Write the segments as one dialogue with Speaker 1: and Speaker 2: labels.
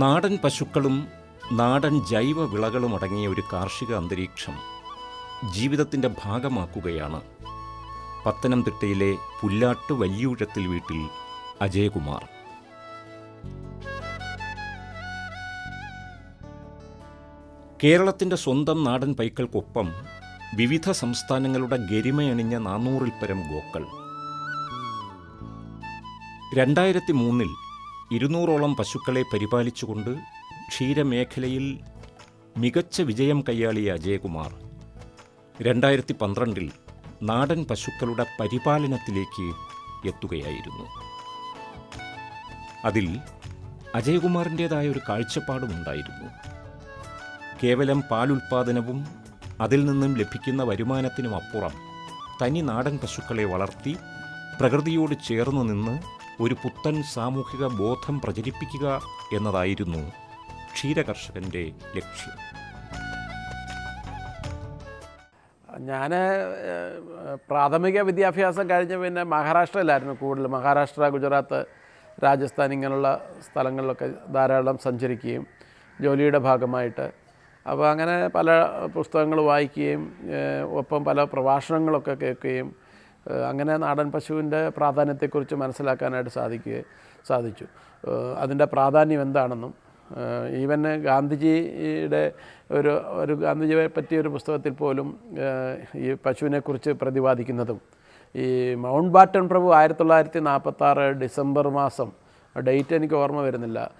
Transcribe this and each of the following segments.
Speaker 1: നാടൻ പശുക്കളും നാടൻ ജൈവ വിളകളും അടങ്ങിയ ഒരു കാർഷിക അന്തരീക്ഷം ജീവിതത്തിന്റെ ഭാഗമാക്കുകയാണ്. പത്തനംതിട്ടയിലെ പുല്ലാട്ട് വല്യൂഴത്തിൽ വീട്ടിൽ അജയകുമാർ. കേരളത്തിന്റെ സ്വന്തം നാടൻ പൈക്കൾക്കൊപ്പം വിവിധ സംസ്ഥാനങ്ങളുടെ ഗരിമയണിഞ്ഞ നാനൂറിൽ പരം ഗോക്കൾ. രണ്ടായിരത്തി മൂന്നിൽ ഇരുന്നൂറോളം പശുക്കളെ പരിപാലിച്ചുകൊണ്ട് ക്ഷീരമേഖലയിൽ മികച്ച വിജയം കൈയാളിയ അജയകുമാർ. രണ്ടായിരത്തി പന്ത്രണ്ടിൽ നാടൻ പശുക്കളുടെ പരിപാലനത്തിലേക്ക് എത്തുകയായിരുന്നു. അതിൽ അജയകുമാറിന്റേതായ ഒരു കാഴ്ചപ്പാടുമുണ്ടായിരുന്നു കേവലം പാലുൽപാദനവും അതിൽ നിന്നും ലഭിക്കുന്ന വരുമാനത്തിനും അപ്പുറം തനി നാടൻ പശുക്കളെ വളർത്തി പ്രകൃതിയോട് ചേർന്ന് നിന്ന് ഒരു പുത്തൻ സാമൂഹിക ബോധം പ്രചരിപ്പിക്കുക എന്നതായിരുന്നു ക്ഷീരകർഷകന്റെ ലക്ഷ്യം.
Speaker 2: ഞാൻ പ്രാഥമിക വിദ്യാഭ്യാസം കഴിഞ്ഞ് പിന്നെ മഹാരാഷ്ട്രയിലായിരുന്നു കൂടുതൽ മഹാരാഷ്ട്ര ഗുജറാത്ത് രാജസ്ഥാൻ ഇങ്ങനെയുള്ള സ്ഥലങ്ങളിലൊക്കെ ധാരാളം സഞ്ചരിക്കുകയും ജോലിയുടെ ഭാഗമായിട്ട്. അപ്പോൾ അങ്ങനെ പല പുസ്തകങ്ങൾ വായിക്കുകയും ഒപ്പം പല പ്രഭാഷണങ്ങളൊക്കെ കേൾക്കുകയും അങ്ങനെ നാടൻ പശുവിന്റെ പ്രാധാന്യത്തെക്കുറിച്ച് മനസ്സിലാക്കാനായിട്ട് സാധിക്കുക സാധിച്ചു. അതിന്റെ പ്രാധാന്യം എന്താണെന്നും ഈവൻ ഗാന്ധിജിയുടെ ഒരു ഒരു ഗാന്ധിജിയെ പറ്റിയ ഒരു പുസ്തകത്തിൽ പോലും ഈ പശുവിനെക്കുറിച്ച് പ്രതിപാദിക്കുന്നതും ഈ മൗണ്ട് ബാറ്റൺ പ്രഭു ആയിരത്തി തൊള്ളായിരത്തി നാൽപ്പത്തി ആറ് ഡിസംബർ മാസം ഡേറ്റ് എനിക്ക് ഓർമ്മ വരുന്നില്ല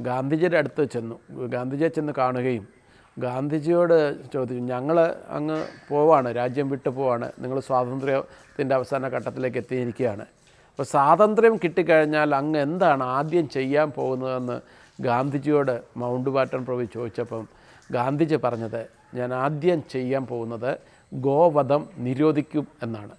Speaker 2: ഗാന്ധിജിയുടെ അടുത്ത് ചെന്നു ഗാന്ധിജിയെ ചെന്ന് കാണുകയും ഗാന്ധിജിയോട് ചോദിച്ചു ഞങ്ങൾ അങ്ങ് പോവാണ് രാജ്യം വിട്ടു പോവാണ്. നിങ്ങൾ സ്വാതന്ത്ര്യത്തിന്റെ അവസാന ഘട്ടത്തിലേക്ക് എത്തിയിരിക്കുകയാണ്. അപ്പോൾ സ്വാതന്ത്ര്യം കിട്ടിക്കഴിഞ്ഞാൽ അങ്ങ് എന്താണ് ആദ്യം ചെയ്യാൻ പോകുന്നതെന്ന് ഗാന്ധിജിയോട് മൗണ്ട് ബാറ്റൺ പ്രഭു ചോദിച്ചപ്പം ഗാന്ധിജി പറഞ്ഞത് ഞാൻ ആദ്യം ചെയ്യാൻ പോകുന്നത് ഗോവധം നിരോധിക്കും എന്നാണ്.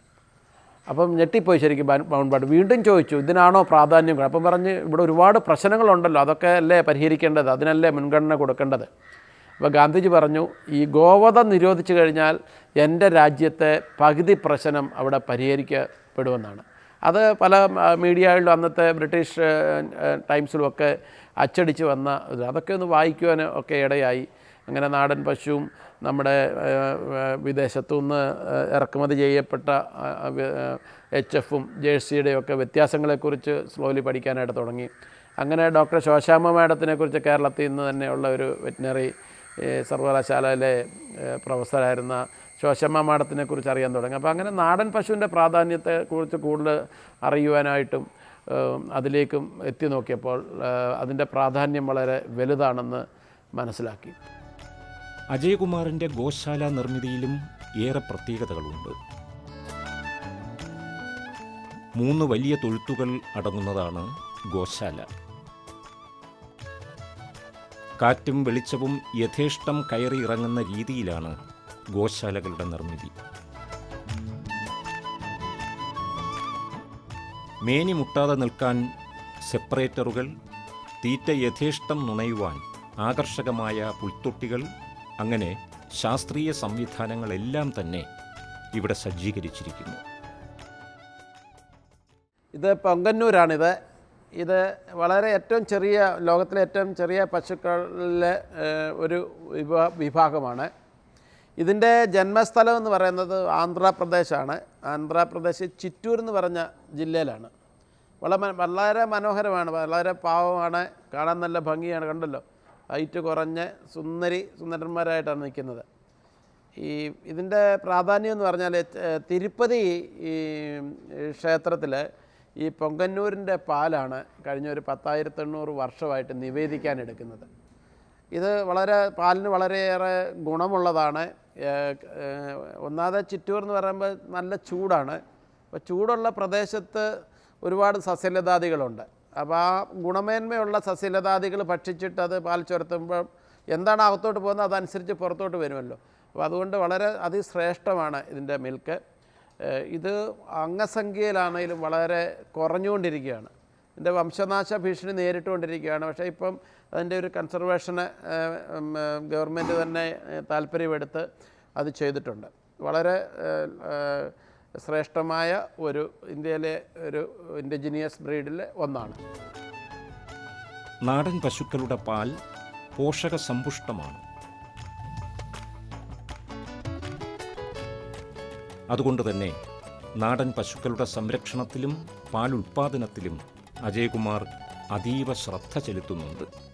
Speaker 2: അപ്പം ഞെട്ടിപ്പോയി ശരിക്കും മൗണ്ട് ബാറ്റൺ വീണ്ടും ചോദിച്ചു ഇതിനാണോ പ്രാധാന്യം? അപ്പം പറഞ്ഞ് ഇവിടെ ഒരുപാട് പ്രശ്നങ്ങളുണ്ടല്ലോ അതൊക്കെ അല്ലേ പരിഹരിക്കേണ്ടത്? അതിനല്ലേ മുൻഗണന കൊടുക്കേണ്ടത്? അപ്പോൾ ഗാന്ധിജി പറഞ്ഞു ഈ ഗോവധം നിരോധിച്ചു കഴിഞ്ഞാൽ എന്റെ രാജ്യത്തെ പകുതി പ്രശ്നം അവിടെ പരിഹരിക്കപ്പെടുമെന്നാണ്. അത് പല മീഡിയകളിലും അന്നത്തെ ബ്രിട്ടീഷ് ടൈംസിലുമൊക്കെ അച്ചടിച്ച് വന്ന ഇത്. അതൊക്കെ ഒന്ന് വായിക്കുവാൻ ഒക്കെ ഇടയായി. അങ്ങനെ നാടൻ പശുവും നമ്മുടെ വിദേശത്തു നിന്ന് ഇറക്കുമതി ചെയ്യപ്പെട്ട എച്ച് എഫും ജേഴ്സിയുടെയും ഒക്കെ വ്യത്യാസങ്ങളെക്കുറിച്ച് സ്ലോലി പഠിക്കാനായിട്ട് തുടങ്ങി. അങ്ങനെ ഡോക്ടർ ശോശാമ്മ മാഡത്തിനെ കുറിച്ച് കേരളത്തിൽ നിന്ന് തന്നെയുള്ള ഒരു വെറ്റിനറി സർവകലാശാലയിലെ പ്രൊഫസറായിരുന്ന ശോശമ്മ മാഡത്തിനെ കുറിച്ച് അറിയാൻ തുടങ്ങി. അപ്പോൾ അങ്ങനെ നാടൻ പശുവിന്റെ പ്രാധാന്യത്തെക്കുറിച്ച് കൂടുതൽ അറിയുവാനായിട്ടും അതിലേക്കും എത്തി നോക്കിയപ്പോൾ അതിന്റെ പ്രാധാന്യം വളരെ വലുതാണെന്ന് മനസ്സിലാക്കി.
Speaker 1: അജയകുമാറിന്റെ ഗോശാല നിർമ്മിതിയിലും ഏറെ പ്രത്യേകതകളുണ്ട്. മൂന്ന് വലിയ തൊഴുത്തുകൾ അടങ്ങുന്നതാണ് ഗോശാല. കാറ്റും വെളിച്ചവും യഥേഷ്ടം കയറി ഇറങ്ങുന്ന രീതിയിലാണ് ഗോശാലകളുടെ നിർമ്മിതി. മേനി മുട്ടാതെ നിൽക്കാൻ സെപ്പറേറ്ററുകൾ തീറ്റ യഥേഷ്ടം നുണയുവാൻ ആകർഷകമായ പുൽത്തൊട്ടികൾ അങ്ങനെ ശാസ്ത്രീയ സംവിധാനങ്ങളെല്ലാം തന്നെ ഇവിടെ സജ്ജീകരിച്ചിരിക്കുന്നു.
Speaker 2: ഇത് പൊങ്കന്നൂരാണിത് ഇത് വളരെ ഏറ്റവും ചെറിയ ലോകത്തിലെ ഏറ്റവും ചെറിയ പശുക്കളിലെ ഒരു വിഭാ വിഭാഗമാണ്. ഇതിന്റെ ജന്മസ്ഥലം എന്ന് പറയുന്നത് ആന്ധ്രാപ്രദേശാണ്. ആന്ധ്രാപ്രദേശ് ചിറ്റൂർ എന്ന് പറഞ്ഞ ജില്ലയിലാണ്. വളരെ വളരെ മനോഹരമാണ് വളരെ പാവമാണ് കാണാൻ നല്ല ഭംഗിയാണ് കണ്ടല്ലോ? ഹൈറ്റ് കുറഞ്ഞ് സുന്ദരി സുന്ദരന്മാരായിട്ടാണ് നിൽക്കുന്നത്. ഈ ഇതിന്റെ പ്രാധാന്യം എന്ന് പറഞ്ഞാൽ തിരുപ്പതി ക്ഷേത്രത്തിൽ ഈ പൊങ്കന്നൂരിന്റെ പാലാണ് കഴിഞ്ഞ ഒരു പത്തായിരത്തി എണ്ണൂറ് വർഷമായിട്ട് നിവേദിക്കാൻ എടുക്കുന്നത് ഇത് വളരെ പാലിന് വളരെയേറെ ഗുണമുള്ളതാണ്. ഒന്നാമത് ചിറ്റൂർ എന്ന് പറയുമ്പോൾ നല്ല ചൂടാണ്. അപ്പോൾ ചൂടുള്ള പ്രദേശത്ത് ഒരുപാട് സസ്യലതാദികളുണ്ട്. അപ്പോൾ ആ ഗുണമേന്മയുള്ള സസ്യലതാദികൾ ഭക്ഷിച്ചിട്ട് അത് പാൽ ചുരത്തുമ്പോൾ എന്താണ് അകത്തോട്ട് പോകുന്നത് അതനുസരിച്ച് പുറത്തോട്ട് വരുമല്ലോ. അപ്പോൾ അതുകൊണ്ട് വളരെ അതിശ്രേഷ്ഠമാണ് ഇതിന്റെ മിൽക്ക്. ഇത് അംഗസംഖ്യയിലാണെങ്കിലും വളരെ കുറഞ്ഞുകൊണ്ടിരിക്കുകയാണ്. ഇതിന്റെ വംശനാശ ഭീഷണി നേരിട്ടുകൊണ്ടിരിക്കുകയാണ്. പക്ഷേ ഇപ്പം അതിന്റെ ഒരു കൺസർവേഷന് ഗവൺമെന്റ് തന്നെ താല്പര്യമെടുത്ത് അത് ചെയ്തിട്ടുണ്ട്. വളരെ ശ്രേഷ്ഠമായ ഒരു ഇന്ത്യയിലെ ഒരു ഇൻഡിജിനിയസ് ബ്രീഡിലെ ഒന്നാണ്.
Speaker 1: നാടൻ പശുക്കളുടെ പാൽ പോഷക സമ്പുഷ്ടമാണ് അതുകൊണ്ട് തന്നെ നാടൻ പശുക്കളുടെ സംരക്ഷണത്തിലും പാൽ ഉൽപ്പാദനത്തിലും അജയകുമാർ അതീവ ശ്രദ്ധ ചെലുത്തുന്നുണ്ട്.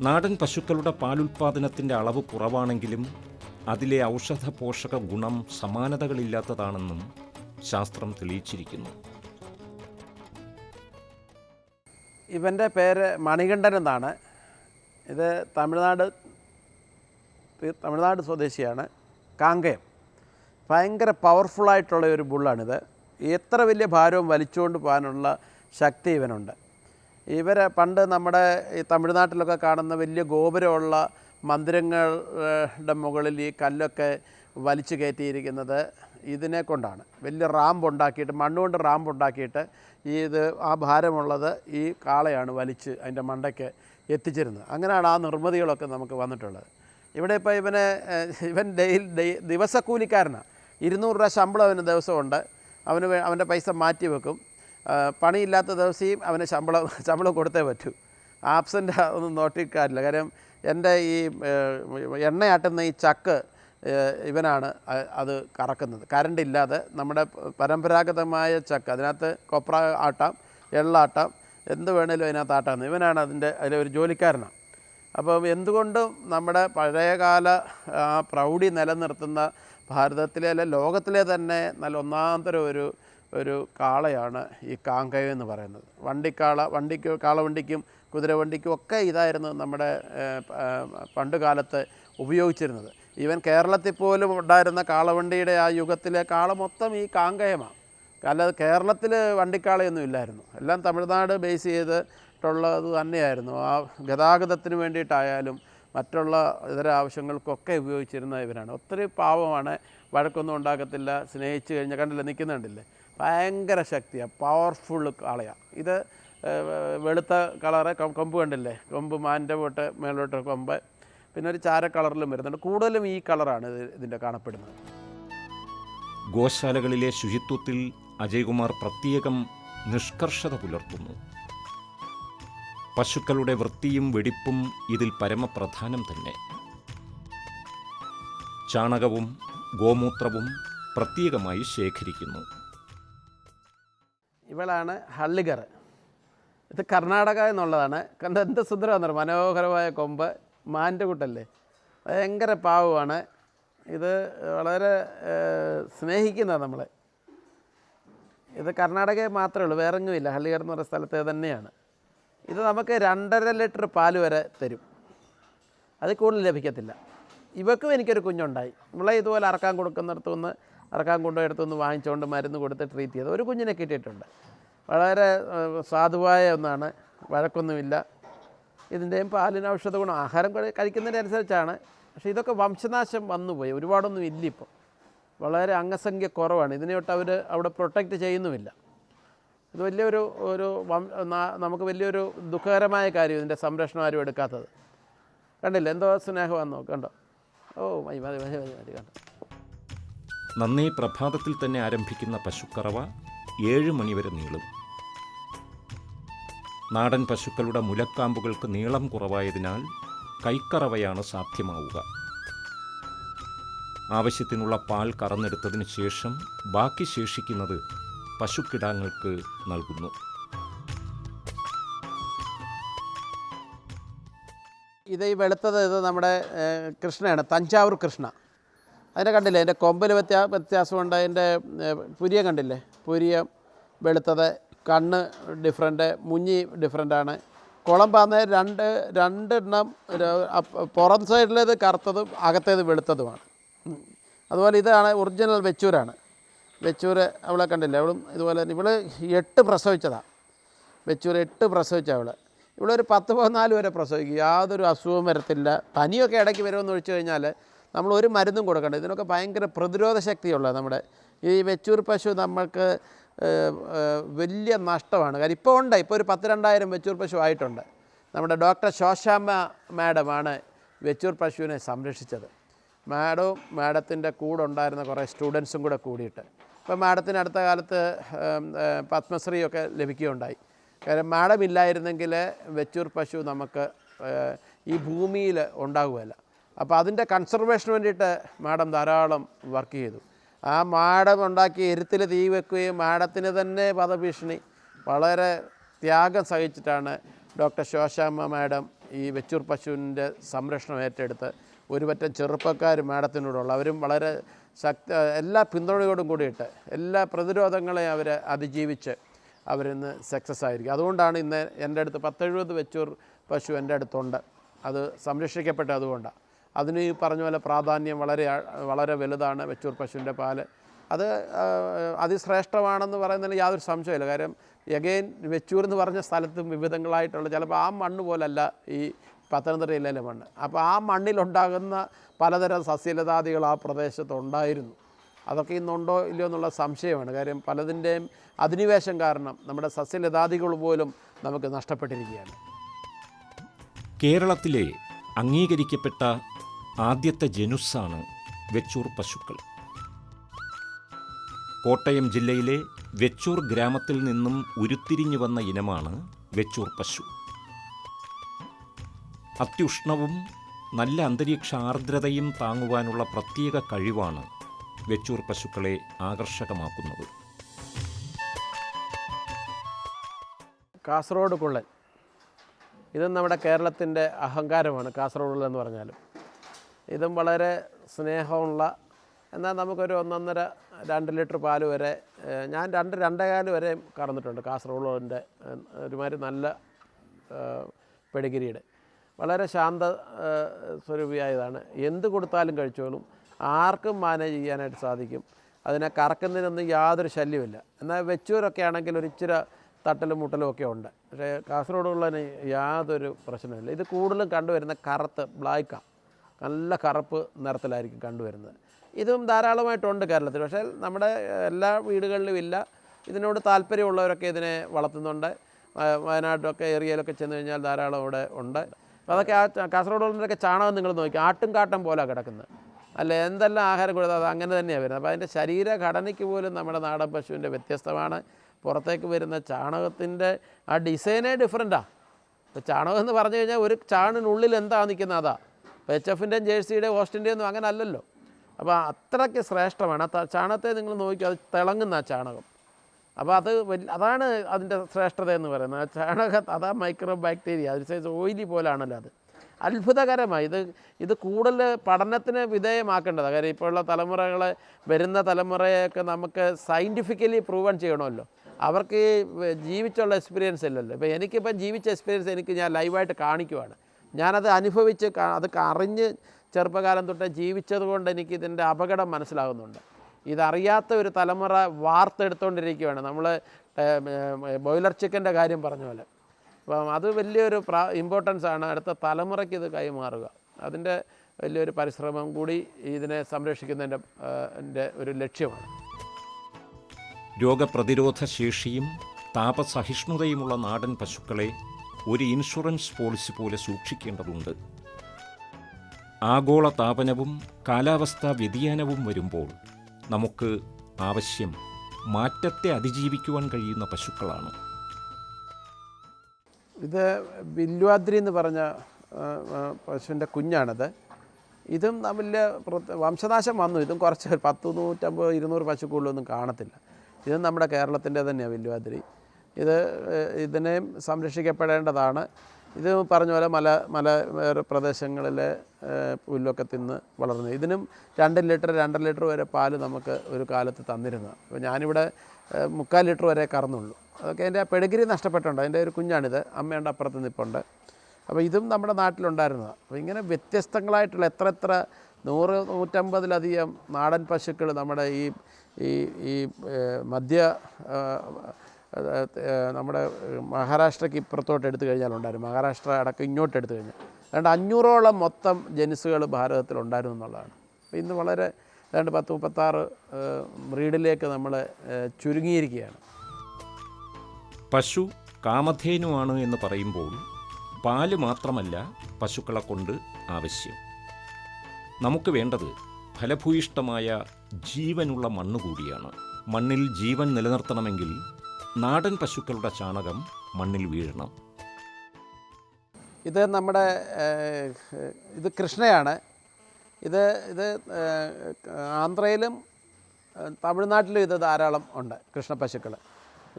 Speaker 1: നാടൻ പശുക്കളുടെ പാലുൽപാദനത്തിന്റെ അളവ് കുറവാണെങ്കിലും അതിലെ ഔഷധ പോഷക ഗുണം സമാനതകളില്ലാത്തതാണെന്നും ശാസ്ത്രം തെളിയിച്ചിരിക്കുന്നു.
Speaker 2: ഇവന്റെ പേര് മണികണ്ഠൻ എന്നാണ്. ഇത് തമിഴ്നാട് തമിഴ്നാട് സ്വദേശിയാണ് കാങ്കയം. ഭയങ്കര പവർഫുള്ളായിട്ടുള്ള ഒരു ബുള്ളാണിത്. എത്ര വലിയ ഭാരവും വലിച്ചുകൊണ്ട് പോകാനുള്ള ശക്തി ഇവനുണ്ട്. ഇവരെ പണ്ട് നമ്മുടെ ഈ തമിഴ്നാട്ടിലൊക്കെ കാണുന്ന വലിയ ഗോപുരമുള്ള മന്ദിരങ്ങളുടെ മുകളിൽ ഈ കല്ലൊക്കെ വലിച്ചു കയറ്റിയിരിക്കുന്നത് ഇതിനെ കൊണ്ടാണ്. വലിയ റാമ്പ് ഉണ്ടാക്കിയിട്ട് മണ്ണുകൊണ്ട് റാമ്പ് ഉണ്ടാക്കിയിട്ട് ഈ ഇത് ആ ഭാരമുള്ളത് ഈ കാളയാണ് വലിച്ച് അതിന്റെ മണ്ടയ്ക്ക് എത്തിച്ചിരുന്നത്. അങ്ങനെയാണ് ആ നിർമ്മിതികളൊക്കെ നമുക്ക് വന്നിട്ടുള്ളത്. ഇവിടെ ഇപ്പോൾ ഇവന് ഇവൻ ഡെയിൽ ഡെയ് ദിവസക്കൂലിക്കാരനാണ് ഇരുന്നൂറ് രൂപ ശമ്പളം അവന് ദിവസമുണ്ട്. അവന് അവന്റെ പൈസ മാറ്റി വെക്കും. പണിയില്ലാത്ത ദിവസവും അവന് ശമ്പളം ശമ്പളം കൊടുത്തേ പറ്റൂ. ആബ്സെന്റ് ഒന്നും നോട്ടിക്കാറില്ല കാര്യം എന്റെ ഈ എണ്ണയാട്ടുന്ന ഈ ചക്ക് ഇവനാണ് അത് കറക്കുന്നത്. കറണ്ട് ഇല്ലാതെ നമ്മുടെ പരമ്പരാഗതമായ ചക്ക് അതിനകത്ത് കൊപ്ര ആട്ടാം എള്ളാട്ടാം എന്ത് വേണേലും അതിനകത്ത് ആട്ടാം. ഇവനാണ് അതിന്റെ അതിലൊരു ജോലിക്കാരനാണ് അപ്പം എന്തുകൊണ്ടും നമ്മുടെ പഴയകാല പ്രൗഢി നിലനിർത്തുന്ന ഭാരതത്തിലെ അല്ലെ ലോകത്തിലെ തന്നെ നല്ല ഒന്നാന്തരം ഒരു ഒരു കാളയാണ് ഈ കാങ്കയം എന്ന് പറയുന്നത്. വണ്ടിക്കാള വണ്ടിക്ക് കാളവണ്ടിക്കും കുതിരവണ്ടിക്കും ഒക്കെ ഇതായിരുന്നു നമ്മുടെ പണ്ടുകാലത്ത് പണ്ട് കാലത്ത് ഉപയോഗിച്ചിരുന്നത്. ഈവൻ കേരളത്തിൽ പോലും ഉണ്ടായിരുന്ന കാളവണ്ടിയുടെ ആ യുഗത്തിലെ കാള മൊത്തം ഈ കാങ്കയമാണ്. അല്ലാതെ കേരളത്തിൽ വണ്ടിക്കാളയൊന്നും ഇല്ലായിരുന്നു. എല്ലാം തമിഴ്നാട് ബേസ് ചെയ്തിട്ടുള്ളത് തന്നെയായിരുന്നു. ആ ഗതാഗതത്തിന് വേണ്ടിയിട്ടായാലും മറ്റുള്ള ഇതര ആവശ്യങ്ങൾക്കൊക്കെ ഉപയോഗിച്ചിരുന്ന ഇവരാണ്. ഒത്തിരി പാവമാണ്. വഴക്കൊന്നും ഉണ്ടാക്കത്തില്ല സ്നേഹിച്ച് കഴിഞ്ഞാൽ കണ്ടില്ല? നിൽക്കുന്നുണ്ടില്ലേ? ഭയങ്കര ശക്തിയാണ് പവർഫുൾ ആളെയാണ് ഇത് വെളുത്ത കളറ് കൊമ്പ് കണ്ടില്ലേ? കൊമ്പ് മാന്റെ പോട്ട് മേലോട്ട് കൊമ്പ്. പിന്നെ ഒരു ചാര കളറിലും വരുന്നുണ്ട്. കൂടുതലും ഈ കളറാണ് ഇത് ഇതിന്റെ കാണപ്പെടുന്നത്.
Speaker 1: ഗോശാലകളിലെ ശുചിത്വത്തിൽ അജയ്കുമാർ പ്രത്യേകം നിഷ്കർഷത പുലർത്തുന്നു. പശുക്കളുടെ വൃത്തിയും വെടിപ്പും ഇതിൽ പരമപ്രധാനം തന്നെ. ചാണകവും ഗോമൂത്രവും പ്രത്യേകമായി ശേഖരിക്കുന്നു.
Speaker 2: ഇവളാണ് ഹള്ളികർ. ഇത് കർണാടക എന്നുള്ളതാണ്. കണ്ട എന്ത് സുന്ദരമാണ് മനോഹരമായ കൊമ്പ് മാന്റെ കൂട്ടല്ലേ? ഭയങ്കര പാവമാണ്. ഇത് വളരെ സ്നേഹിക്കുന്നതാണ് നമ്മളെ. ഇത് കർണാടകയിൽ മാത്രമേ ഉള്ളൂ വേറെങ്ങുമില്ല. ഹള്ളിഗർ എന്ന് പറയുന്ന സ്ഥലത്ത് തന്നെയാണ്. ഇത് നമുക്ക് രണ്ടര ലിറ്റർ പാൽ വരെ തരും. അത് കൂടുതൽ ലഭിക്കത്തില്ല. ഇവക്കും എനിക്കൊരു കുഞ്ഞുണ്ടായി. നമ്മളെ ഇതുപോലെ അറക്കാൻ കൊടുക്കുന്നിടത്തു നിന്ന് അറക്കാൻ കൊണ്ടുപോയിടത്തു നിന്ന് വാങ്ങിച്ചുകൊണ്ട് മരുന്ന് കൊടുത്ത് ട്രീറ്റ് ചെയ്ത്. ഒരു കുഞ്ഞിനെ കിട്ടിയിട്ടുണ്ട്. വളരെ സാധുവായ ഒന്നാണ്. വഴക്കൊന്നുമില്ല. ഇതിന്റെയും പാലിന് ഔഷധ ഗുണം ആഹാരം കഴിക്കുന്നതിനനുസരിച്ചാണ് പക്ഷേ ഇതൊക്കെ വംശനാശം വന്നുപോയി ഒരുപാടൊന്നും ഇല്ല ഇപ്പോൾ വളരെ അംഗസംഖ്യ കുറവാണ്. ഇതിനെ തൊട്ട് അവർ അവിടെ പ്രൊട്ടക്റ്റ് ചെയ്യുന്നുമില്ല. ഇത് വലിയൊരു ഒരു നമുക്ക് വലിയൊരു ദുഃഖകരമായ കാര്യം ഇതിന്റെ സംരക്ഷണം ആരും എടുക്കാത്തത്. കണ്ടില്ല? എന്തോ സ്നേഹമാണെന്ന് നോക്ക് കണ്ടോ? ഓ മതി മതി മതി മതി മതി കണ്ടോ?
Speaker 1: നന്ദി പ്രഭാതത്തിൽ തന്നെ ആരംഭിക്കുന്ന പശുക്കറവ ഏഴ് മണിവരെ നീളും. നാടൻ പശുക്കളുടെ മുലക്കാമ്പുകൾക്ക് നീളം കുറവായതിനാൽ കൈക്കറവയാണ് സാധ്യമാവുക. ആവശ്യത്തിനുള്ള പാൽ കറന്നെടുത്തതിന് ശേഷം ബാക്കി ശേഷിക്കുന്നത് പശുക്കിടാങ്ങൾക്ക് നൽകുന്നു.
Speaker 2: ഇത് ഈ വെളുത്തത് ഇത് നമ്മുടെ കൃഷ്ണയാണ് തഞ്ചാവൂർ കൃഷ്ണ. അതിനെ കണ്ടില്ലേ? അതിന്റെ കൊമ്പിൽ വ്യത്യാ വ്യത്യാസമുണ്ട് അതിന്റെ പുരിയ കണ്ടില്ലേ? പുരിയ വെളുത്തത് കണ്ണ് ഡിഫറെന്റ് മുഞ്ഞി ഡിഫറെന്റാണ് കുളമ്പാന്ന് രണ്ട് രണ്ടെണ്ണം പുറം സൈഡിലേത് കറുത്തതും അകത്തേത് വെളുത്തതുമാണ്. അതുപോലെ ഇതാണ് ഒറിജിനൽ വെച്ചൂരാണ്. വെച്ചൂര് അവളെ കണ്ടില്ല? അവളും ഇതുപോലെ തന്നെ. ഇവൾ എട്ട് പ്രസവിച്ചതാണ് വെച്ചൂര് എട്ട് പ്രസവിച്ച അവൾ ഇവിടെ ഒരു പത്ത് പതിനാല് വരെ പ്രസവിക്കും. യാതൊരു അസുഖവും വരത്തില്ല. പനിയൊക്കെ ഇടയ്ക്ക് വരുമെന്ന് ഒഴിച്ചു കഴിഞ്ഞാൽ നമ്മൾ ഒരു മരുന്നും കൊടുക്കണ്ട. ഇതിനൊക്കെ ഭയങ്കര പ്രതിരോധ ശക്തിയുള്ള നമ്മുടെ ഈ വെച്ചൂർ പശു നമ്മൾക്ക് വലിയ നഷ്ടമാണ്. കാര്യം ഇപ്പോൾ ഉണ്ട്. ഇപ്പോൾ ഒരു പത്ത് രണ്ടായിരം വെച്ചൂർ പശു ആയിട്ടുണ്ട്. നമ്മുടെ ഡോക്ടർ ശോശാമ്മ മാഡമാണ് വെച്ചൂർ പശുവിനെ സംരക്ഷിച്ചത്. മാഡവും മാഡത്തിന്റെ കൂടെ ഉണ്ടായിരുന്ന കുറേ സ്റ്റുഡൻസും കൂടെ കൂടിയിട്ട്. ഇപ്പം മാഡത്തിന് അടുത്ത കാലത്ത് പത്മശ്രീയൊക്കെ ലഭിക്കുകയുണ്ടായി. കാരണം മാഡം ഇല്ലായിരുന്നെങ്കിൽ വെച്ചൂർ പശു നമുക്ക് ഈ ഭൂമിയിൽ ഉണ്ടാകുകയല്ല. അപ്പോൾ അതിന്റെ കൺസർവേഷന് വേണ്ടിയിട്ട് മാഡം ധാരാളം വർക്ക് ചെയ്തു. ആ മാഡം ഉണ്ടാക്കി എരുത്തിൽ തീ വെക്കുകയും മാഡത്തിന് തന്നെ വധഭീഷണി വളരെ ത്യാഗം സഹിച്ചിട്ടാണ് ഡോക്ടർ ശോശാമ്മ മാഡം ഈ വെച്ചൂർ പശുവിന്റെ സംരക്ഷണം ഏറ്റെടുത്ത് ഒരുപറ്റം ചെറുപ്പക്കാർ മാഡത്തിനോടുള്ള അവരും വളരെ ശക്ത എല്ലാ പിന്തുണയോടും കൂടിയിട്ട് എല്ലാ പ്രതിരോധങ്ങളെ അവർ അതിജീവിച്ച് അവരിന്ന് സക്സസ് ആയിരിക്കും. അതുകൊണ്ടാണ് ഇന്ന് എന്റെ അടുത്ത് പത്തെഴുപത് വെച്ചൂർ പശു എന്റെ അടുത്തുണ്ട്. അത് സംരക്ഷിക്കപ്പെട്ട അതുകൊണ്ടാണ് അതിന് ഈ പറഞ്ഞ പോലെ പ്രാധാന്യം വളരെ വളരെ വലുതാണ് വെച്ചൂർ പശുവിന്റെ പാൽ. അത് അതിശ്രേഷ്ഠമാണെന്ന് പറയുന്നതിന് യാതൊരു സംശയമില്ല കാര്യം എഗെയിൻ വെച്ചൂർ എന്ന് പറഞ്ഞ സ്ഥലത്തും വിവിധങ്ങളായിട്ടുള്ള ചിലപ്പോൾ ആ മണ്ണ് പോലല്ല ഈ പത്തനംതിട്ട ജില്ലയിലെ മണ്ണ്. അപ്പോൾ ആ മണ്ണിലുണ്ടാകുന്ന പലതരം സസ്യലതാദികൾ ആ പ്രദേശത്തുണ്ടായിരുന്നു. അതൊക്കെ ഇന്നുണ്ടോ ഇല്ലയോ എന്നുള്ള സംശയമാണ്. കാര്യം പലതിന്റെയും അധിനിവേശം കാരണം നമ്മുടെ സസ്യലതാദികൾ പോലും നമുക്ക് നഷ്ടപ്പെട്ടിരിക്കുകയാണ്.
Speaker 1: കേരളത്തിലെ അംഗീകരിക്കപ്പെട്ട ആദ്യത്തെ ജനുസാണ് വെച്ചൂർ പശുക്കൾ. കോട്ടയം ജില്ലയിലെ വെച്ചൂർ ഗ്രാമത്തിൽ നിന്നും ഉരുത്തിരിഞ്ഞു വന്ന ഇനമാണ് വെച്ചൂർ പശു. അത്യുഷ്ണവും നല്ല അന്തരീക്ഷ ആർദ്രതയും താങ്ങുവാനുള്ള പ്രത്യേക കഴിവാണ് വെച്ചൂർ പശുക്കളെ ആകർഷകമാക്കുന്നത്.
Speaker 2: കാസർഗോഡ് കുള്ളൻ. ഇത് നമ്മുടെ കേരളത്തിന്റെ അഹങ്കാരമാണ് കാസർഗോഡ് കുള്ളൻ എന്ന് പറഞ്ഞാലും. ഇതും വളരെ സ്നേഹമുള്ള എന്നാൽ നമുക്കൊരു ഒന്നൊന്നര രണ്ട് ലിറ്റർ പാൽ വരെ ഞാൻ രണ്ട് രണ്ടേകാൽ വരെ കറന്നിട്ടുണ്ട് കാസർഗോഡിന്റെ ഒരുമാതിരി നല്ല പെടിഗിരിയുടെ. വളരെ ശാന്ത സ്വരൂപിയായതാണ്. എന്ത് കൊടുത്താലും കഴിച്ചോളും. ആർക്കും മാനേജ് ചെയ്യാനായിട്ട് സാധിക്കും. അതിനെ കറക്കുന്നതിനൊന്നും യാതൊരു ശല്യമില്ല എന്നാൽ വെച്ചൂരൊക്കെ ആണെങ്കിൽ ഒരു ഇച്ചിരി തട്ടലും മുട്ടലും ഒക്കെ ഉണ്ട്. പക്ഷേ കാസർഗോഡുള്ളതിന് യാതൊരു പ്രശ്നമില്ല ഇത് കൂടുതലും കണ്ടുവരുന്ന കറുത്ത് ബ്ലാക്കാണ് നല്ല കറുപ്പ് നിറത്തിലായിരിക്കും കണ്ടുവരുന്നത്. ഇതും ധാരാളമായിട്ടുണ്ട് കേരളത്തിൽ. പക്ഷേ നമ്മുടെ എല്ലാ വീടുകളിലും ഇല്ല. ഇതിനോട് താല്പര്യമുള്ളവരൊക്കെ ഇതിനെ വളർത്തുന്നുണ്ട്. വയനാട്ടൊക്കെ ഏരിയയിലൊക്കെ ചെന്ന് കഴിഞ്ഞാൽ ധാരാളം ഇവിടെ ഉണ്ട്. അതൊക്കെ ആ കാസർഗോഡ് ചാണകം നിങ്ങൾ നോക്കി. ആട്ടും കാട്ടം പോലെ കിടക്കുന്നത്. അല്ല? എന്തെല്ലാം ആഹാരം കൊടുത്താൽ അത് അങ്ങനെ തന്നെയാണ് വരുന്നത്. അപ്പോൾ അതിന്റെ ശരീരഘടനയ്ക്ക് പോലും നമ്മുടെ നാടൻ പശുവിന്റെ വ്യത്യസ്തമാണ്. പുറത്തേക്ക് വരുന്ന ചാണകത്തിന്റെ ആ ഡിസൈനേ ഡിഫറെന്റാണ് ഇപ്പോൾ ചാണകം എന്ന് പറഞ്ഞു കഴിഞ്ഞാൽ ഒരു ചാണിനുള്ളിൽ എന്താ നിൽക്കുന്നത് അതാ? ഇപ്പോൾ എച്ച് എഫിന്റെയും ജേഴ്സിയുടെയും ഓസ്റ്റിന്റെയും ഒന്നും അങ്ങനെ അല്ലല്ലോ അപ്പോൾ അത്രയ്ക്ക് ശ്രേഷ്ഠമാണ്. ആ ചാണകത്തെ നിങ്ങൾ നോക്കി അത് തിളങ്ങുന്ന ആ ചാണകം. അപ്പോൾ അത് അതാണ് അതിന്റെ ശ്രേഷ്ഠത എന്ന് പറയുന്നത്. ചാണക അതാ മൈക്രോ ബാക്ടീരിയ അതിന് സൈസ് ഓയിലി പോലാണല്ലോ അത്. അത്ഭുതകരമായി. ഇത് ഇത് കൂടുതൽ പഠനത്തിന് വിധേയമാക്കേണ്ടതാണ്. കാര്യം ഇപ്പോഴുള്ള തലമുറകളെ വരുന്ന തലമുറയൊക്കെ നമുക്ക് സയന്റിഫിക്കലി പ്രൂവൺ ചെയ്യണമല്ലോ. അവർക്ക് ജീവിച്ചുള്ള എക്സ്പീരിയൻസ് ഇല്ലല്ലോ. ഇപ്പോൾ എനിക്കിപ്പോൾ ജീവിച്ച എക്സ്പീരിയൻസ് എനിക്ക് ഞാൻ ലൈവായിട്ട് കാണിക്കുവാണ്. ഞാനത് അനുഭവിച്ച് അത് അറിഞ്ഞ് ചെറുപ്പകാലം തൊട്ട് ജീവിച്ചതുകൊണ്ട് എനിക്ക് ഇതിന്റെ അപകടം മനസ്സിലാകുന്നുണ്ട്. ഇതറിയാത്ത ഒരു തലമുറ വാർത്തെടുത്തുകൊണ്ടിരിക്കുകയാണ് നമ്മൾ ബോയിലർ ചിക്കന്റെ കാര്യം പറഞ്ഞ പോലെ. അപ്പം അത് വലിയൊരു പ്രാ ഇമ്പോർട്ടൻസ് ആണ്. അടുത്ത തലമുറയ്ക്ക് ഇത് കൈമാറുക. അതിന്റെ വലിയൊരു പരിശ്രമം കൂടി ഇതിനെ സംരക്ഷിക്കുന്നതിന്റെ എന്റെ ഒരു ലക്ഷ്യമാണ്.
Speaker 1: രോഗപ്രതിരോധ ശേഷിയും താപസഹിഷ്ണുതയുമുള്ള നാടൻ പശുക്കളെ ഒരു ഇൻഷുറൻസ് പോളിസി പോലെ സൂക്ഷിക്കേണ്ടതുണ്ട്. ആഗോള താപനവും കാലാവസ്ഥാ വ്യതിയാനവും വരുമ്പോൾ നമുക്ക് ആവശ്യം മാറ്റത്തെ അതിജീവിക്കുവാൻ കഴിയുന്ന പശുക്കളാണ്.
Speaker 2: ഇത് ബില്ലുവാദ്രി എന്ന് പറഞ്ഞ പശുവിന്റെ കുഞ്ഞാണിത്. ഇതും തമ്മിൽ വംശനാശം വന്നു. ഇതും കുറച്ച് പത്ത് നൂറ്റമ്പത് ഇരുന്നൂറ് പശുക്കളിലൊന്നും കാണത്തില്ല. ഇതും നമ്മുടെ കേരളത്തിന്റെ തന്നെയാണ് വില്വാദ്രി ഇത് ഇതിനെയും സംരക്ഷിക്കപ്പെടേണ്ടതാണ്. ഇത് പറഞ്ഞ പോലെ മല മല പ്രദേശങ്ങളിലെ പുല്ലൊക്കെ തിന്ന് വളർന്നു. ഇതിനും രണ്ട് ലിറ്റർ രണ്ടര ലിറ്റർ വരെ പാൽ നമുക്ക് ഒരു കാലത്ത് തന്നിരുന്നു. അപ്പോൾ ഞാനിവിടെ മുക്കാൽ ലിറ്റർ വരെ കറന്നുള്ളൂ. അതൊക്കെ എന്റെ പെടുകിരി നഷ്ടപ്പെട്ടുണ്ട് അതിന്റെ ഒരു കുഞ്ഞാണിത്. അമ്മയുടെ അപ്പുറത്ത് നിൽപ്പുണ്ട് അപ്പോൾ ഇതും നമ്മുടെ നാട്ടിലുണ്ടായിരുന്നതാണ് അപ്പോൾ ഇങ്ങനെ വ്യത്യസ്തങ്ങളായിട്ടുള്ള എത്ര എത്ര നൂറ് നൂറ്റമ്പതിലധികം നാടൻ പശുക്കൾ നമ്മുടെ ഈ ഈ ഈ മധ്യ നമ്മുടെ മഹാരാഷ്ട്രയ്ക്ക് ഇപ്പുറത്തോട്ട് എടുത്തു കഴിഞ്ഞാൽ ഉണ്ടായിരുന്നു. മഹാരാഷ്ട്ര അടക്കം ഇങ്ങോട്ട് എടുത്തു കഴിഞ്ഞാൽ അതുകൊണ്ട് അഞ്ഞൂറോളം മൊത്തം ജനുസുകൾ ഭാരതത്തിലുണ്ടായിരുന്നു എന്നുള്ളതാണ്. അപ്പോൾ ഇന്ന് വളരെ ഏതാണ്ട് പത്ത് മുപ്പത്താറ് ബ്രീഡിലേക്ക് നമ്മൾ ചുരുങ്ങിയിരിക്കുകയാണ്.
Speaker 1: പശു കാമധേനുവാണ് എന്ന് പറയുമ്പോൾ പാൽ മാത്രമല്ല പശുക്കളെ കൊണ്ട് ആവശ്യം. നമുക്ക് വേണ്ടത് ഫലഭൂയിഷ്ടമായ ജീവനുള്ള മണ്ണ് കൂടിയാണ്. മണ്ണിൽ ജീവൻ നിലനിർത്തണമെങ്കിൽ നാടൻ പശുക്കളുടെ ചാണകം മണ്ണിൽ വീഴണം.
Speaker 2: ഇത് നമ്മുടെ ഇത് കൃഷ്ണയാണ്. ഇത് ഇത് ആന്ധ്രയിലും തമിഴ്നാട്ടിലും ഇത് ധാരാളം ഉണ്ട് കൃഷ്ണ പശുക്കൾ.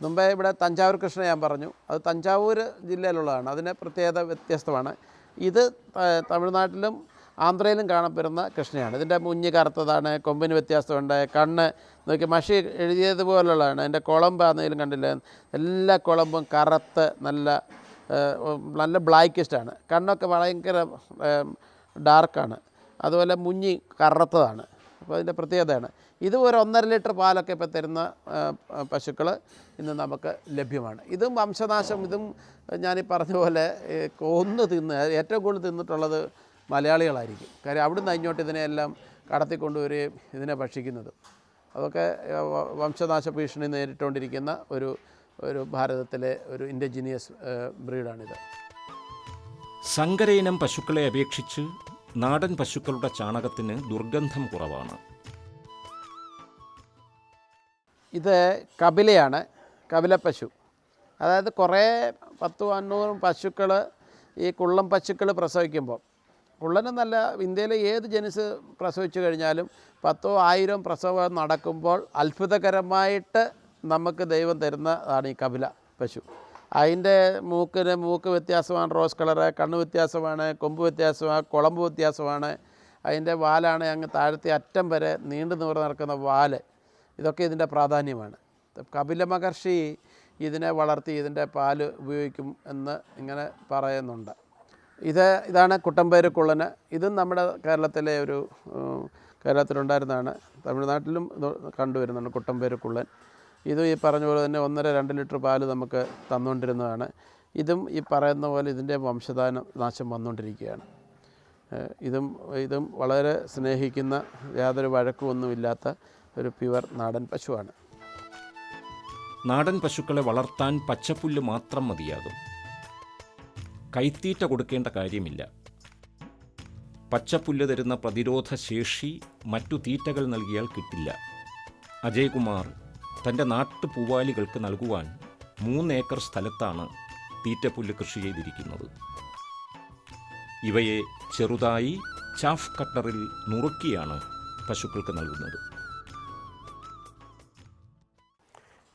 Speaker 2: മുമ്പേ ഇവിടെ തഞ്ചാവൂർ കൃഷ്ണ ഞാൻ പറഞ്ഞു. അത് തഞ്ചാവൂർ ജില്ലയിലുള്ളതാണ്. അതിന് പ്രത്യേകത വ്യത്യസ്തമാണ്. ഇത് തമിഴ്നാട്ടിലും ആന്ധ്രയിലും കാണപ്പെടുന്ന കൃഷ്ണയാണ്. ഇതിന്റെ മുഞ്ഞ് കറുത്തതാണ് കൊമ്പിന് വ്യത്യാസമുണ്ട് കണ്ണ് നോക്കി മഷി എഴുതിയതുപോലുള്ളതാണ്. അതിന്റെ കുളമ്പ് ആണെങ്കിലും കണ്ടില്ല? എല്ലാ കുളമ്പും കറുത്ത് നല്ല നല്ല ബ്ലാക്കിസ്റ്റാണ് കണ്ണൊക്കെ ഭയങ്കര ഡാർക്കാണ്. അതുപോലെ മുഞ്ഞി കറുത്തതാണ്. അപ്പോൾ അതിന്റെ പ്രത്യേകതയാണ്. ഇത് ഒരു ഒന്നര ലിറ്റർ പാലൊക്കെ ഇപ്പോൾ തരുന്ന പശുക്കൾ ഇന്ന് നമുക്ക് ലഭ്യമാണ്. ഇതും വംശനാശം ഇതും ഞാനീ പറഞ്ഞ പോലെ കൊന്ന് തിന്ന് ഏറ്റവും കൂടുതൽ തിന്നിട്ടുള്ളത് മലയാളികളായിരിക്കും. കാര്യം അവിടുന്ന് ഇങ്ങോട്ട് ഇതിനെയെല്ലാം കടത്തിക്കൊണ്ടുവരികയും ഇതിനെ ഭക്ഷിക്കുന്നതും. അതൊക്കെ വംശനാശ ഭീഷണി നേരിട്ടുകൊണ്ടിരിക്കുന്ന ഒരു ഒരു ഭാരതത്തിലെ ഒരു ഇൻഡിജിനിയസ് ബ്രീഡാണിത്.
Speaker 1: സങ്കരയിനം പശുക്കളെ അപേക്ഷിച്ച് നാടൻ പശുക്കളുടെ ചാണകത്തിന് ദുർഗന്ധം കുറവാണ്.
Speaker 2: ഇത് കപിലയാണ് കപില പശു. അതായത് കുറേ പത്തു അഞ്ഞൂറും പശുക്കൾ ഈ കുള്ളം പശുക്കൾ പ്രസവിക്കുമ്പോൾ കുള്ളന് നല്ല ഇന്ത്യയിലെ ഏത് ജനിസ് പ്രസവിച്ചു കഴിഞ്ഞാലും പത്തോ ആയിരം പ്രസവം നടക്കുമ്പോൾ അത്ഭുതകരമായിട്ട് നമുക്ക് ദൈവം തരുന്നതാണ് ഈ കപില പശു. അതിന്റെ മൂക്കിന് മൂക്ക് വ്യത്യാസമാണ് റോസ് കളറ് കണ്ണ് വ്യത്യാസമാണ് കൊമ്പ് വ്യത്യാസമാണ് കുളമ്പ് വ്യത്യാസമാണ്. അതിന്റെ വാലാണ് അങ്ങ് താഴത്തെ അറ്റം വരെ നീണ്ടു നിവർന്ന് നടക്കുന്ന വാൽ. ഇതൊക്കെ ഇതിന്റെ പ്രാധാന്യമാണ്. കപില മഹർഷി ഇതിനെ വളർത്തി ഇതിന്റെ പാൽ ഉപയോഗിക്കും എന്ന് ഇങ്ങനെ പറയുന്നുണ്ട്. ഇത് ഇതാണ് കുട്ടമ്പേര് കുള്ളന്. ഇതും നമ്മുടെ കേരളത്തിലെ ഒരു കേരളത്തിലുണ്ടായിരുന്നതാണ്. തമിഴ്നാട്ടിലും ഇത് കണ്ടുവരുന്നുണ്ട് കുട്ടമ്പേര് കുള്ളൻ. ഇതും ഈ പറഞ്ഞ പോലെ തന്നെ ഒന്നര രണ്ട് ലിറ്റർ പാൽ നമുക്ക് തന്നുകൊണ്ടിരുന്നതാണ്. ഇതും ഈ പറയുന്ന പോലെ ഇതിന്റെ വംശധാനം നാശം വന്നുകൊണ്ടിരിക്കുകയാണ്. ഇതും ഇതും വളരെ സ്നേഹിക്കുന്ന യാതൊരു വഴക്കുമൊന്നുമില്ലാത്ത ഒരു പ്യുവർ നാടൻ പശുവാണ്.
Speaker 1: നാടൻ പശുക്കളെ വളർത്താൻ പച്ചപ്പുല്ല് മാത്രം മതിയാകും. കൈത്തീറ്റ കൊടുക്കേണ്ട കാര്യമില്ല. പച്ചപ്പുല്ല് തരുന്ന പ്രതിരോധ ശേഷി മറ്റു തീറ്റകൾ നൽകിയാൽ കിട്ടില്ല. അജയ്കുമാർ തന്റെ നാട്ടുപൂവാലികൾക്ക് നൽകുവാൻ മൂന്നേക്കർ സ്ഥലത്താണ് തീറ്റപ്പുല്ല് കൃഷി ചെയ്തിരിക്കുന്നത്. ഇവയെ ചെറുതായി ചാഫ് കട്ടറിൽ നുറുക്കിയാണ് പശുക്കൾക്ക് നൽകുന്നത്.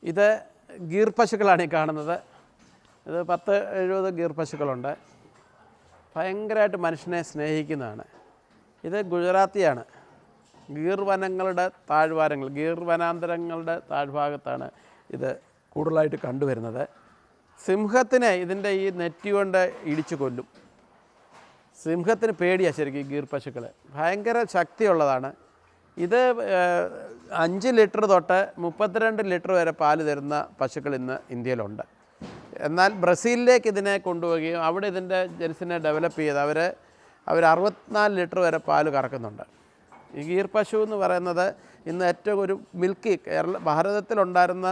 Speaker 2: ഇത് ഗീർ പശുക്കളാണ് ഈ കാണുന്നത്. ഇത് പത്ത് എഴുപത് ഗീർ പശുക്കളുണ്ട്. ഭയങ്കരമായിട്ട് മനുഷ്യനെ സ്നേഹിക്കുന്നതാണ്. ഇത് ഗുജറാത്തിയാണ്. ഗീർ വനങ്ങളുടെ താഴ്വാരങ്ങൾ ഗീർ വനാന്തരങ്ങളുടെ താഴ്ഭാഗത്താണ് ഇത് കൂടുതലായിട്ട് കണ്ടുവരുന്നത്. സിംഹത്തിനെ ഇതിന്റെ ഈ നെറ്റി കൊണ്ട് ഇടിച്ചു കൊല്ലും. സിംഹത്തിന് പേടിയാണ് ശരിക്കും ഗീർ പശുക്കൾ ഭയങ്കര ശക്തിയുള്ളതാണ്. ഇത് അഞ്ച് ലിറ്റർ തൊട്ട് മുപ്പത്തിരണ്ട് ലിറ്റർ വരെ പാൽ തരുന്ന പശുക്കൾ ഇന്ന് ഇന്ത്യയിലുണ്ട്. എന്നാൽ ബ്രസീലിലേക്ക് ഇതിനെ കൊണ്ടുപോവുകയും അവിടെ ഇതിന്റെ ജെൻസിനെ ഡെവലപ്പ് ചെയ്ത് അവർ അവർ അറുപത്തിനാല് ലിറ്റർ വരെ പാൽ കറക്കുന്നുണ്ട്. ഈ ഗീർ പശു എന്ന് പറയുന്നത് ഇന്ന് ഏറ്റവും ഒരു മിൽക്കി കേരള ഭാരതത്തിലുണ്ടായിരുന്ന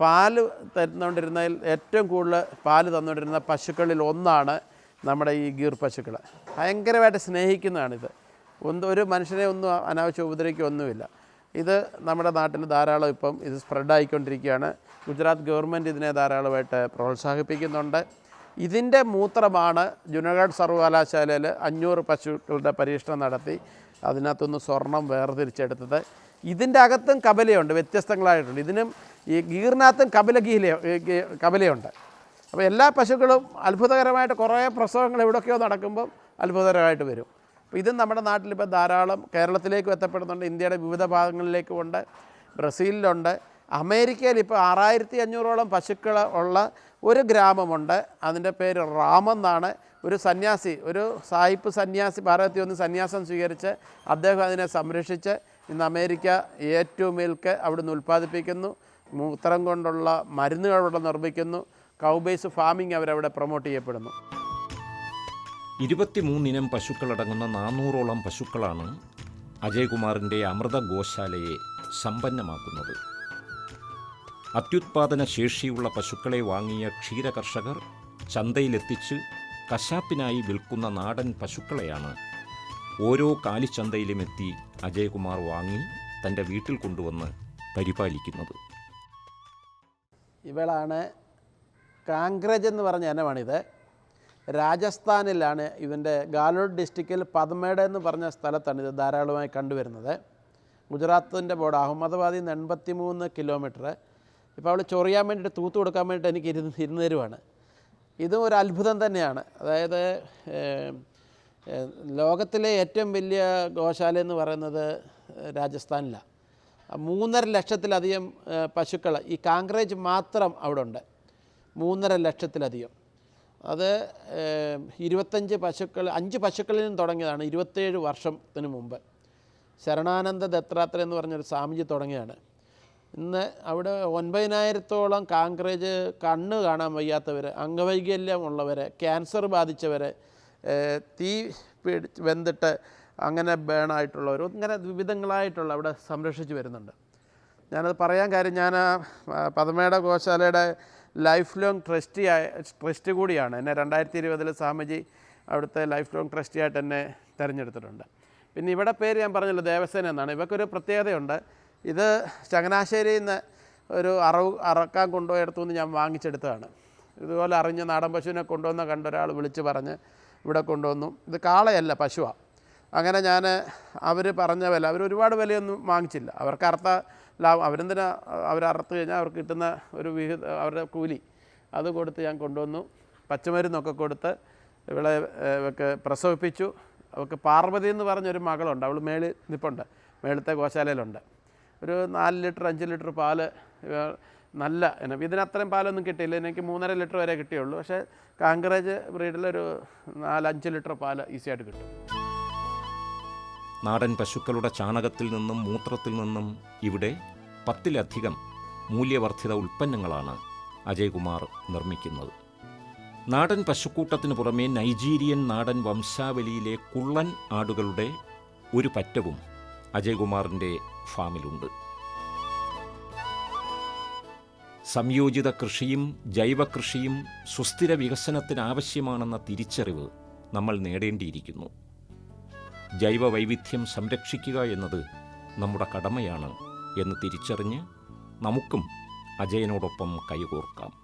Speaker 2: പാൽ തന്നുകൊണ്ടിരുന്നതിൽ ഏറ്റവും കൂടുതൽ പാൽ തന്നുകൊണ്ടിരുന്ന പശുക്കളിൽ ഒന്നാണ് നമ്മുടെ ഈ ഗീർ പശുക്കൾ ഭയങ്കരമായിട്ട് സ്നേഹിക്കുന്നതാണിത്. ഒന്ന് ഒരു മനുഷ്യനെ ഒന്നും അനാവശ്യം ഉപദ്രവിക്കുകയൊന്നുമില്ല. ഇത് നമ്മുടെ നാട്ടിൽ ധാരാളം ഇപ്പം ഇത് സ്പ്രെഡായിക്കൊണ്ടിരിക്കുകയാണ് ഗുജറാത്ത് ഗവൺമെന്റ് ഇതിനെ ധാരാളമായിട്ട് പ്രോത്സാഹിപ്പിക്കുന്നുണ്ട്. ഇതിന്റെ മൂത്രമാണ് ജുനഗഡ് സർവകലാശാലയിൽ അഞ്ഞൂറ് പശുക്കളുടെ പരീക്ഷണം നടത്തി. അതിനകത്തുനിന്ന് സ്വർണം വേർതിരിച്ചെടുത്തത്. ഇതിന്റെ അകത്തും കബലയുണ്ട് വ്യത്യസ്തങ്ങളായിട്ടുണ്ട്. ഇതിനും ഈ ഗീറിനകത്തും കബല ഗീല കബലയുണ്ട്. അപ്പോൾ എല്ലാ പശുക്കളും അത്ഭുതകരമായിട്ട് കുറേ പ്രസവങ്ങൾ എവിടെയൊക്കെയോ നടക്കുമ്പം അത്ഭുതകരമായിട്ട് വരും. അപ്പോൾ ഇതും നമ്മുടെ നാട്ടിലിപ്പോൾ ധാരാളം കേരളത്തിലേക്കും എത്തപ്പെടുന്നുണ്ട് ഇന്ത്യയുടെ വിവിധ ഭാഗങ്ങളിലേക്കും ഉണ്ട് ബ്രസീലിലുണ്ട് അമേരിക്കയിൽ ഇപ്പോൾ ആറായിരത്തി അഞ്ഞൂറോളം പശുക്കൾ ഉള്ള ഒരു ഗ്രാമമുണ്ട് അതിന്റെ പേര് റാമെന്നാണ് ഒരു സന്യാസി ഒരു സായിപ്പ് സന്യാസി ഭാരതത്തിൽ ഒന്ന് സന്യാസം സ്വീകരിച്ച് അദ്ദേഹം അതിനെ സംരക്ഷിച്ച് ഇന്ന് അമേരിക്ക ഏറ്റവും മിൽക്ക് അവിടുന്ന് ഉൽപ്പാദിപ്പിക്കുന്നു മൂത്രം കൊണ്ടുള്ള മരുന്നുകൾ അവിടെ നിർമ്മിക്കുന്നു കൗബേസ് ഫാമിംഗ് അവരവിടെ പ്രൊമോട്ട് ചെയ്യപ്പെടുന്നു.
Speaker 1: ഇരുപത്തിമൂന്നിനം പശുക്കളടങ്ങുന്ന നാനൂറോളം പശുക്കളാണ് അജയ്കുമാറിന്റെ അമൃത ഗോശാലയെ സമ്പന്നമാക്കുന്നത്. അത്യുത്പാദന ശേഷിയുള്ള പശുക്കളെ വാങ്ങിയ ക്ഷീരകർഷകർ ചന്തയിലെത്തിച്ച് കശാപ്പിനായി വിൽക്കുന്ന നാടൻ പശുക്കളെയാണ് ഓരോ കാലിച്ചന്തയിലും എത്തി അജയ്കുമാർ വാങ്ങി തന്റെ വീട്ടിൽ കൊണ്ടുവന്ന് പരിപാലിക്കുന്നത്.
Speaker 2: ഇവളാണ് കാങ്ക്രജ് എന്ന് പറഞ്ഞ ഇനമാണിത്. രാജസ്ഥാനിലാണ് ഇവന്റെ ഗാലോഡ് ഡിസ്ട്രിക്റ്റിൽ പദ്മേട എന്ന് പറഞ്ഞ സ്ഥലത്താണ് ഇത് ധാരാളമായി കണ്ടുവരുന്നത്. ഗുജറാത്തിന്റെ ബോർഡ് അഹമ്മദാബാദിൽ നിന്ന് എൺപത്തി മൂന്ന് കിലോമീറ്റർ. ഇപ്പോൾ അവൾ ചൊറിയാൻ വേണ്ടിയിട്ട് തൂത്ത് കൊടുക്കാൻ വേണ്ടിയിട്ട് എനിക്ക് ഇരുന്ന് ഇരുന്ന് തരുവാണ്. ഇതും ഒരു അത്ഭുതം തന്നെയാണ്. അതായത് ലോകത്തിലെ ഏറ്റവും വലിയ ഗോശാല എന്ന് പറയുന്നത് രാജസ്ഥാനിലാണ് മൂന്നര ലക്ഷത്തിലധികം പശുക്കൾ ഈ കാങ്ക്രേജ് മാത്രം അവിടെ ഉണ്ട് മൂന്നര ലക്ഷത്തിലധികം. അത് ഇരുപത്തഞ്ച് പശുക്കൾ അഞ്ച് പശുക്കളിൽ നിന്ന് തുടങ്ങിയതാണ് ഇരുപത്തേഴ് വർഷത്തിന് മുമ്പ്. ശരണാനന്ദ ദത്താത്ര എന്ന് പറഞ്ഞൊരു സ്വാമിജി തുടങ്ങിയാണ് ഇന്ന് അവിടെ ഒൻപതിനായിരത്തോളം കാങ്ക്രേജ് കണ്ണ് കാണാൻ വയ്യാത്തവർ അംഗവൈകല്യമുള്ളവർ ക്യാൻസർ ബാധിച്ചവർ തീ പിടിച്ച് വെന്തിട്ട് അങ്ങനെ ബേണായിട്ടുള്ളവർ ഇങ്ങനെ വിവിധങ്ങളായിട്ടുള്ള അവിടെ സംരക്ഷിച്ച് വരുന്നുണ്ട്. ഞാനത് പറയാൻ കാര്യം ഞാൻ പതമേട ഗോശാലയുടെ ലൈഫ് ലോങ് ട്രസ്റ്റി ആയ ട്രസ്റ്റ് കൂടിയാണ്. എന്നെ രണ്ടായിരത്തി ഇരുപതിൽ സ്വാമിജി അവിടുത്തെ ലൈഫ് ലോങ് ട്രസ്റ്റി ആയിട്ട് എന്നെ തിരഞ്ഞെടുത്തിട്ടുണ്ട്. പിന്നെ ഇവിടെ പേര് ഞാൻ പറഞ്ഞല്ലോ ദേവസേന എന്നാണ്. ഇവക്കൊരു പ്രത്യേകതയുണ്ട്. ഇത് ചങ്ങനാശ്ശേരിയിൽ നിന്ന് ഒരു അറവ് അറക്കാൻ കൊണ്ടുപോയെടുത്തു നിന്ന് ഞാൻ വാങ്ങിച്ചെടുത്തതാണ്. ഇതുപോലെ അറിഞ്ഞ് നാടൻ പശുവിനെ കൊണ്ടുവന്ന കണ്ട ഒരാൾ വിളിച്ച് പറഞ്ഞ് ഇവിടെ കൊണ്ടുവന്നു. ഇത് കാളയല്ല പശുവാണ് അങ്ങനെ ഞാൻ അവർ പറഞ്ഞ വില അവർ ഒരുപാട് വിലയൊന്നും വാങ്ങിച്ചില്ല. അവർക്ക് അർത്ഥ ലാഭം. അവരെന്തിനാ അവർ അറുത്ത് കഴിഞ്ഞാൽ അവർക്ക് കിട്ടുന്ന ഒരു വിഹിത അവരുടെ കൂലി അത് കൊടുത്ത് ഞാൻ കൊണ്ടുവന്നു. പച്ചമരുന്നൊക്കെ കൊടുത്ത് ഇവളെ ഇവക്ക് പ്രസവിപ്പിച്ചു. അവൾക്ക് പാർവതി എന്ന് പറഞ്ഞൊരു മകളുണ്ട്. അവൾ മേളിൽ നിപ്പുണ്ട്. മേളത്തെ ഗോശാലയിലുണ്ട്. ഒരു നാല് ലിറ്റർ അഞ്ച് ലിറ്റർ പാൽ നല്ല ഇനം ഇതിന് അത്രയും പാലൊന്നും കിട്ടിയില്ല. എനിക്ക് മൂന്നര ലിറ്റർ വരെ കിട്ടിയുള്ളൂ. പക്ഷേ കാങ്കറേജ് ബ്രീഡിലൊരു നാലഞ്ച് ലിറ്റർ പാൽ ഈസിയായിട്ട് കിട്ടും.
Speaker 1: നാടൻ പശുക്കളുടെ ചാണകത്തിൽ നിന്നും മൂത്രത്തിൽ നിന്നും ഇവിടെ പത്തിലധികം മൂല്യവർദ്ധിത ഉൽപ്പന്നങ്ങളാണ് അജയ്കുമാർ നിർമ്മിക്കുന്നത്. നാടൻ പശുക്കൂട്ടത്തിന് പുറമേ നൈജീരിയൻ നാടൻ വംശാവലിയിലെ കുള്ളൻ ആടുകളുടെ ഒരു പറ്റവും അജയ്കുമാറിന്റെ ഫാമിലുണ്ട്. സംയോജിത കൃഷിയും ജൈവകൃഷിയും സുസ്ഥിര വികസനത്തിനാവശ്യമാണെന്ന തിരിച്ചറിവ് നമ്മൾ നേടേണ്ടിയിരിക്കുന്നു. ജൈവ വൈവിധ്യം സംരക്ഷിക്കുക എന്നത് നമ്മുടെ കടമയാണ് എന്ന് തിരിച്ചറിഞ്ഞ് നമുക്കും അജയനോടൊപ്പം കൈകോർക്കാം.